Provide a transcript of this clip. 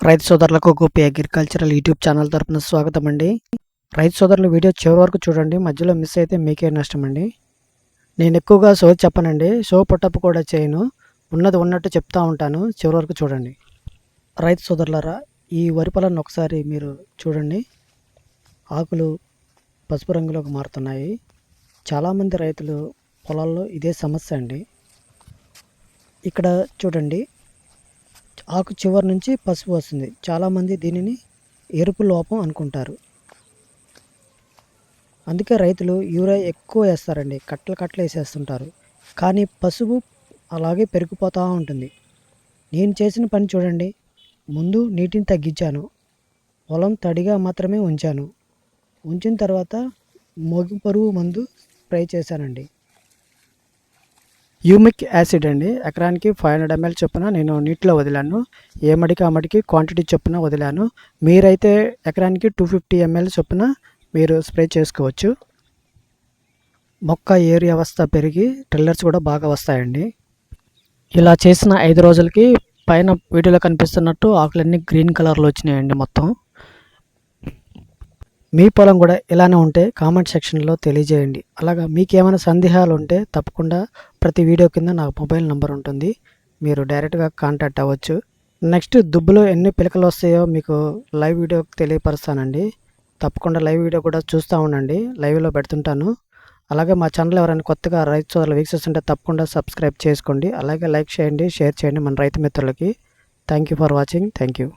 రైతు సోదరులకు Gopi agricultural YouTube channel తరపున స్వాగతం అండి రైతు సోదరులు వీడియో చివరి వరకు చూడండి. మధ్యలో మిస్ అయితే మీకే నష్టం అండి నేను ఎక్కువగా షో చెప్పనండి. షో పుట్టపు కూడా చేయను. ఉన్నది ఉన్నట్టు చెప్తా ఉంటాను. చివరి వరకు చూడండి. రైతు సోదరులరా ఈ వరి పొలాన్ని ఒకసారి మీరు చూడండి. ఆకులు పసుపు రంగులోకి మారుతున్నాయి. చాలామంది రైతులు పొలాల్లో ఇదే సమస్య అండి. ఇక్కడ చూడండి. ఆకు చివరి నుంచి పసుపు వస్తుంది. చాలామంది దీనిని ఎరుపు లోపం అనుకుంటారు. అందుకే రైతులు యూరియా ఎక్కువ వేస్తారండి. కట్టలు కట్టలు వేసేస్తుంటారు. కానీ పసుపు అలాగే పెరిగిపోతూ ఉంటుంది. నేను చేసిన పని చూడండి. ముందు నీటిని తగ్గించాను. పొలం తడిగా మాత్రమే ఉంచాను. ఉంచిన తర్వాత మొగి పరువు మందు స్ప్రే చేశానండి. యూమిక్ యాసిడ్ అండి. ఎకరానికి ఫైవ్ హండ్రెడ్ ఎంఎల్ చొప్పున నేను నీటిలో వదిలాను. ఏ మడికి ఆ మడికి క్వాంటిటీ చొప్పున వదిలాను. మీరైతే ఎకరానికి టూ ఫిఫ్టీ ఎంఎల్ చొప్పున మీరు స్ప్రే చేసుకోవచ్చు. మొక్క ఏరియా అవస్థ పెరిగి ట్రిల్లర్స్ కూడా బాగా వస్తాయండి. ఇలా చేసిన ఐదు రోజులకి పైన వీడియోలో కనిపిస్తున్నట్టు ఆకులన్నీ గ్రీన్ కలర్లో వచ్చినాయండి మొత్తం. మీ పొలం కూడా ఇలానే ఉంటే కామెంట్ సెక్షన్లో తెలియజేయండి. అలాగా మీకు ఏమైనా సందేహాలు ఉంటే తప్పకుండా ప్రతి వీడియో కింద నాకు మొబైల్ నెంబర్ ఉంటుంది. మీరు డైరెక్ట్గా కాంటాక్ట్ అవ్వచ్చు. నెక్స్ట్ దుబ్బులో ఎన్ని పిలకలు వస్తాయో మీకు లైవ్ వీడియో తెలియపరుస్తానండి. తప్పకుండా లైవ్ వీడియో కూడా చూస్తూ ఉండండి. లైవ్లో పెడుతుంటాను. అలాగే మా ఛానల్ ఎవరైనా కొత్తగా రైతు సోదరులు వీక్షిస్తుంటే తప్పకుండా సబ్స్క్రైబ్ చేసుకోండి. అలాగే లైక్ చేయండి షేర్ చేయండి మన రైతు మిత్రులకి. Thank you for watching. Thank you.